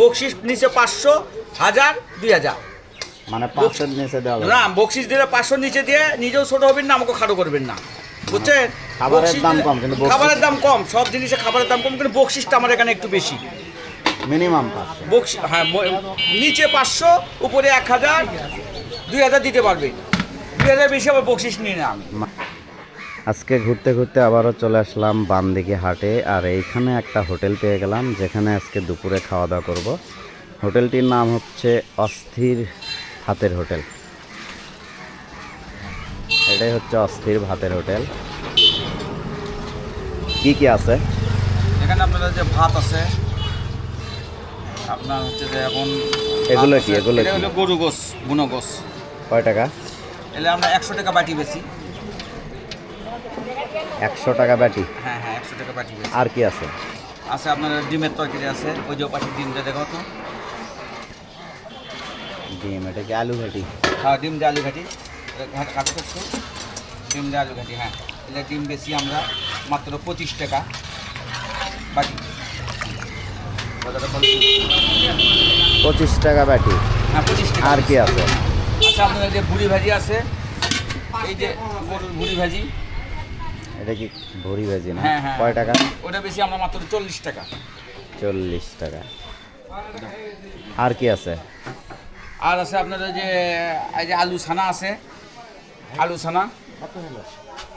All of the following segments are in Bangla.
বকশিস নিচে পাঁচশো হাজার দুই হাজার। মানে পাঁচশোর নিচে দেওয়া না বকশিস দিলে পাঁচশো নিচে দিয়ে নিজেও ছোট হবেন না আমাকে খাটো করবেন না। বুঝছেন? খাবারের দাম কম, কিন্তু খাবারের দাম কম সব জিনিসে খাবারের দাম কম কিন্তু বকশিসটা আমার এখানে একটু বেশি। মিনিমাম বকশি হ্যাঁ নিচে পাঁচশো উপরে এক হাজার দুই হাজার দিতে পারবে। দুই হাজার বেশি আবার বকশিস নিয়ে না আমি। আজকে ঘুরতে ঘুরতে আবারও চলে আসলাম বামদিকে হাটে আর এইখানে একটা হোটেল পেয়ে গেলাম যেখানে আজকে দুপুরে খাওয়া দাওয়া করব। হোটেলটির নাম হচ্ছে অস্থির ভাতের হোটেল। এটাই হচ্ছে অস্থির ভাতের হোটেল। কি কি আছে? এখানে আপনাদের যে ভাত আছে আপনার হচ্ছে যে এখন এগুলো কি? এগুলো গরু গোস বুনো গোস কয় টাকা? এলে আমরা একশো টাকা বাটি বেশি। একশো টাকা ব্যাটি হ্যাঁ হ্যাঁ একশো টাকা বেশি। আর কি আছে? আছে আপনার ডিমের তরকারি আছে ওই যে পাশে ডিমটা দেখো তো। ডিম এটা কি আলু ঘাটি হ্যাঁ ডিম দিয়ে আলু ঘাটি কাটা করছ ডিম দিয়ে আলু ঘাটি হ্যাঁ। এলে ডিম বেশি আমরা মাত্র পঁচিশ টাকা বাটি। পঁচিশ। পঁচিশ টাকা ব্যাটি হ্যাঁ পঁচিশ টাকা। আর কি আছে? আচ্ছা আপনার যে ভুড়ি ভাজি আছে এই যে গরুর ভুড়ি ভাজি এটা কি ভরি ভাজি না? হ্যাঁ, হ্যাঁ। কয় টাকা? ওটা বেশি আমরা মাত্র চল্লিশ টাকা। চল্লিশ টাকা। আর কি আছে? আর আছে আপনার যে এই যে আলু ছানা আছে। আলু ছানা।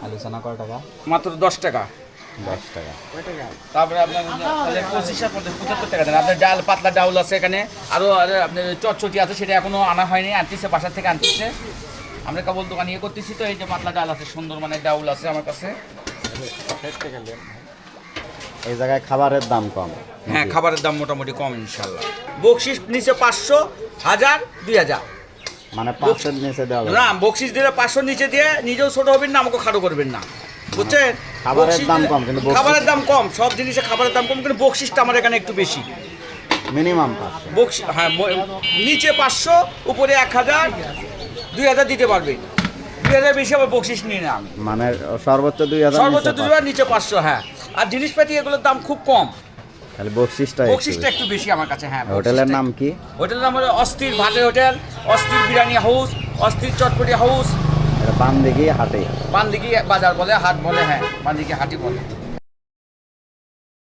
আলু ছানা কয় টাকা? মাত্র দশ টাকা। দশ টাকা। তারপরে আপনার তাহলে পঁচিশ আর পঁচাত্তর টাকা দেন। আপনার ডাল পাতলা ডাউল আছে এখানে। আরও আপনার চটচটি আছে সেটা এখনও আনা হয়নি আনতেছে বাসার থেকে আনতেছে। আমরা কেবল দোকান ইয়ে করতেছি তো এই যে পাতলা ডাল আছে সুন্দর মানে ডাউল আছে আমার কাছে। এই জায়গায় খাবারের দাম কম। হ্যাঁ খাবারের দাম মোটামুটি কম ইনশাল্লাহ বকশিস নিচে পাঁচশো হাজার দুই হাজার। মানে পাঁচশোর নিচে দেওয়া না বকশিস দিলে পাঁচশো নিচে দিয়ে নিজেও ছোট হবেন না আমাকে খাটো করবেন না। বুঝছেন? খাবারের দাম কম, কিন্তু খাবারের দাম কম সব জিনিসে খাবারের দাম কম কিন্তু বকশিসটা আমার এখানে একটু বেশি। মিনিমাম পাঁচশো। বকশি হ্যাঁ নিচে পাঁচশো উপরে এক হাজার দুই হাজার দিতে পারবে। দুই হাজার বেশি আবার বকশিস নিয়ে না আমি। মানে সর্বোচ্চ দুই হাজার সর্বোচ্চ দুই হাজার নিচে পাঁচশো হ্যাঁ। আর জিনিসপাতি এগুলোর দাম খুব কম। তাহলে বকশিসটা বকশিসটা একটু বেশি আমার কাছে হ্যাঁ হোটেলের নাম কি? হোটেলের নাম হলো অস্থির ভাটের হোটেল অস্থির বিরিয়ানি হাউস অস্থির চটপটি হাউস। দিকে হাটে। বান্দিকি বাজার বলে হাট বলে হ্যাঁ বান্দিকি হাটি বলে।